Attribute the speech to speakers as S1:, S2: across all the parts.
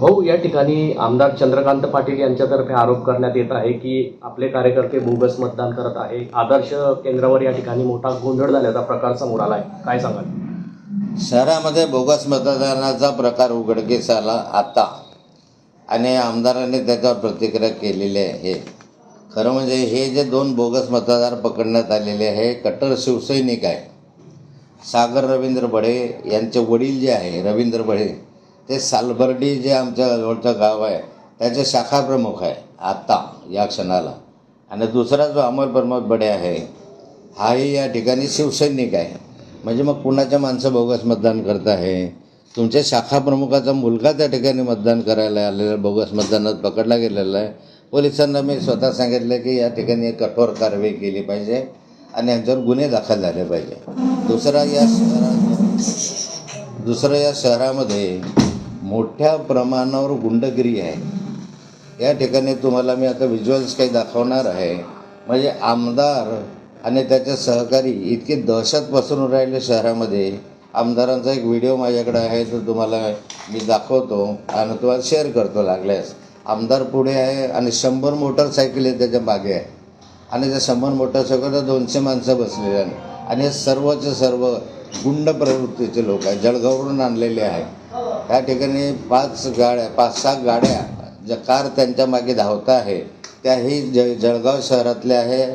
S1: भाऊ या ठिकाणी आमदार चंद्रकांत पाटील यांच्यातर्फे आरोप करण्यात येत आहे की आपले कार्यकर्ते बोगस मतदान करत आहे. आदर्श केंद्रावर या ठिकाणी मोठा गोंधळ झाल्याचा प्रकार समोर आला आहे काय सांगाल?
S2: शहरामध्ये बोगस मतदानाचा प्रकार उघडकीस आला आता आणि आमदारांनी त्याच्यावर प्रतिक्रिया केलेली आहे. खरं म्हणजे हे जे दोन बोगस मतदार पकडण्यात आलेले आहे कट्टर शिवसैनिक आहे. सागर रवींद्र बढे यांचे वडील जे आहे रवींद्र बढे ते सालबर्डी जे आमच्या जवळचं गाव आहे त्याचे शाखा प्रमुख आहे आत्ता या क्षणाला. आणि दुसरा जो अमर प्रमोद बडे आहे हाही या ठिकाणी शिवसैनिक आहे. म्हणजे मग कुणाच्या माणसं बोगस मतदान करत आहे? तुमच्या शाखा प्रमुखाचा मुलगा त्या ठिकाणी मतदान करायला आलेला बोगस मतदानात पकडला गेलेला आहे. पोलिसांना मी स्वतः सांगितलं की या ठिकाणी एक कठोर कारवाई केली पाहिजे आणि यांच्यावर गुन्हे दाखल झाले पाहिजे. दुसरा या शहरा दुसरं या शहरामध्ये मोठ्या प्रमाणावर गुंडगिरी आहे. या ठिकाणी तुम्हाला मी आता व्हिज्युअल्स काही दाखवणार आहे. म्हणजे आमदार आणि त्याचे सहकारी इतकी दहशत पसरून राहिले शहरामध्ये. आमदारांचा एक व्हिडिओ माझ्याकडे आहे तो तुम्हाला मी दाखवतो आणि तुम्हाला शेअर करतो लागल्यास. आमदार पुढे आहे आणि शंभर मोटरसायकल आहे त्याच्यामागे आहे. आणि त्या शंभर मोटरसायकलला दोनशे माणसं बसलेली आहेत. आणि हे सर्वच सर्व गुंड प्रवृत्तीचे लोक आहेत. जळगाववरून आणलेले आहे या ठिकाणी पाच गाड्या पाच सहा गाड्या ज्या कार त्यांच्या मागे धावता आहे त्याही ज जळगाव शहरातल्या आहे.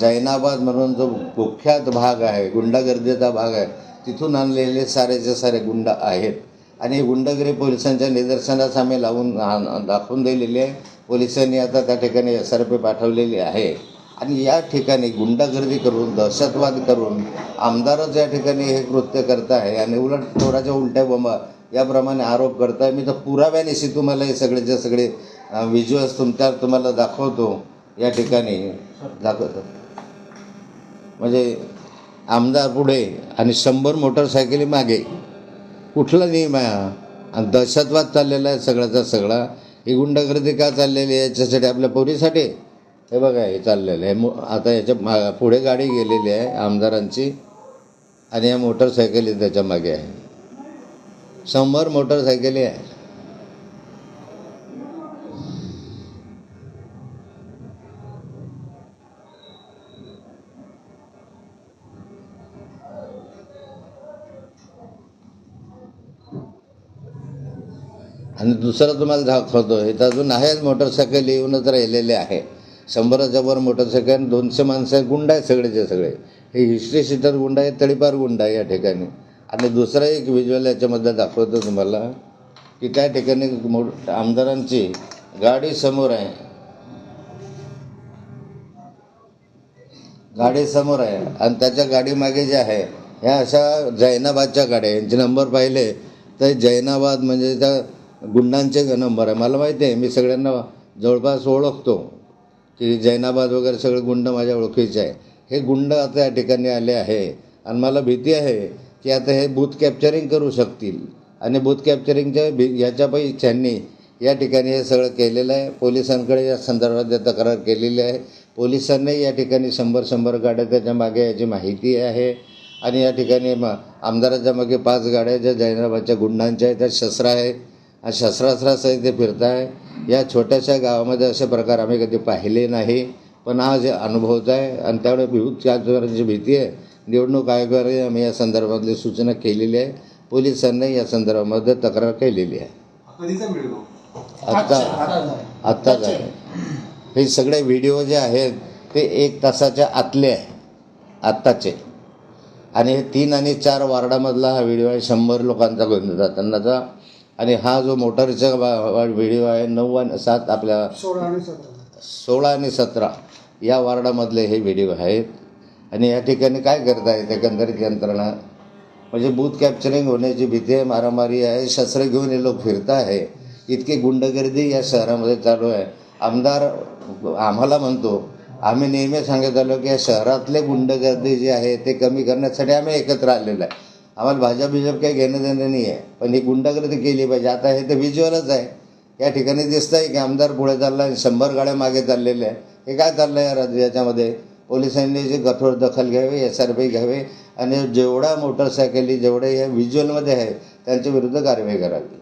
S2: जैनाबाद म्हणून जो कुख्यात भाग आहे गुंडागर्दीचा भाग आहे तिथून आणलेले सारेचे सारे गुंड आहेत. आणि गुंडगिरी पोलिसांच्या निदर्शनास आम्ही लावून दाखवून दिलेली आहे. पोलिसांनी आता त्या ठिकाणी एस आर पी पाठवलेली आहे. आणि या ठिकाणी गुंडागर्दी करून दहशतवाद करून आमदारच या ठिकाणी हे कृत्य करत आहे. आणि उलट थोराच्या उलट्या बोंबा याप्रमाणे आरोप करताय. मी तर पुराव्यानिशी तुम्हाला हे सगळेचे सगळे व्हिज्युअल्स तुमच्या तुम्हाला दाखवतो. या ठिकाणी दाखवतो. म्हणजे आमदार पुढे आणि शंभर मोटरसायकली मागे कुठला नियम आहे? आणि दहशतवाद चाललेला आहे सगळ्याचा सगळा. ही गुंडगर्दी का चाललेली आहे? याच्यासाठी आपल्या पोरीसाठी हे बघा हे चाललेलं आहे. मो आता याच्या मा पुढे गाडी गेलेली आहे आमदारांची. आणि या मोटरसायकली त्याच्यामागे आहे. शंभर मोटरसायकली आहे. आणि दुसरं तुम्हाला दाखवतो इथं अजून आहेच मोटरसायकल येऊनच राहिलेले आहे. शंभराच्या वर मोटरसायकल दोनशे माणसं गुंड आहेत सगळेचे सगळे. हे हिस्ट्री सीटर गुंड आहे तळीपार गुंड आहे या ठिकाणी. आणि दुसरा एक व्हिज्युअल याच्यामध्ये दाखवतो तुम्हाला की त्या ठिकाणी मोठ आमदारांची गाडी समोर आहे. गाडी समोर आहे. आणि त्याच्या गाडीमागे जे आहे ह्या अशा जैनाबादच्या गाड्या यांचे नंबर पाहिले तर जैनाबाद म्हणजे त्या गुंडांचे नंबर आहे. मला माहिती आहे मी सगळ्यांना जवळपास ओळखतो की जैनाबाद वगैरे सगळे गुंड माझ्या ओळखीचे आहे. हे गुंड आता या ठिकाणी आले आहे. आणि मला भीती आहे की आता हे बूथ कॅप्चरिंग करू शकतील. आणि बूथ कॅप्चरिंगच्या भी ह्याच्यापैकी त्यांनी या ठिकाणी हे सगळं केलेलं आहे. पोलिसांकडे या संदर्भात तक्रार केलेली आहे. पोलिसांनी या ठिकाणी शंभर शंभर गाड्या त्याच्यामागे याची माहिती आहे. आणि या ठिकाणी म आमदाराच्या मागे पाच गाड्या ज्या जैनाबादच्या गुंडांच्या आहेत त्या शस्त्र आहे आणि शस्त्रास्त्रासाठी ते फिरत आहे या छोट्याशा गावामध्ये असे प्रकार आम्ही कधी पाहिले नाही. पण आज जे अनुभवत आहे आणि त्यामुळे भीत त्याची भीती आहे. निवडणूक आयोगाने आम्ही या संदर्भातली सूचना केलेली आहे. पोलिसांनी या संदर्भामध्ये तक्रार केलेली आहे. आत्ता आत्ताच आहे हे सगळे व्हिडिओ जे आहेत ते एक तासाच्या आतले आहे. आत्ताचे. आणि हे तीन आणि चार वार्डामधला हा व्हिडिओ आहे शंभर लोकांचा गोंधळ जातानाचा. आणि हा जो मोटारचा व्हिडिओ आहे नऊ आणि सात आपल्या
S3: सोळा आणि सतरा.
S2: सोळा आणि सतरा या वार्डामधले हे व्हिडिओ आहेत. आणि या ठिकाणी काय करता येते? एकंदरीत यंत्रणा. म्हणजे बूथ कॅप्चरिंग होण्याची भीती आहे मारामारी आहे शस्त्र घेऊन हे लोक फिरत आहे. इतकी गुंडगर्दी या शहरामध्ये चालू आहे. आमदार आम्हाला म्हणतो आम्ही नेहमी सांगत आलो की या शहरातले गुंडगर्दी जे आहे ते कमी करण्यासाठी आम्ही एकत्र आलेलो आहे. आम्हाला भाजप बिजप काही घेणं देणं नाही आहे. पण ही गुंडगर्दी केली पाहिजे. आता हे तर व्हिज्युअलच आहे. या ठिकाणी दिसतंय की आमदार पुढे चालला आहे शंभर गाड्या मागे चाललेल्या आहे हे काय चाललं आहे या याच्यामध्ये? पोलिसांनी जे कठोर दखल घ्यावी एस आर पी घ्यावे आणि जेवढा मोटरसायकली जेवढे या व्हिज्युअलमध्ये आहे त्यांच्या विरुद्ध कारवाई करावी.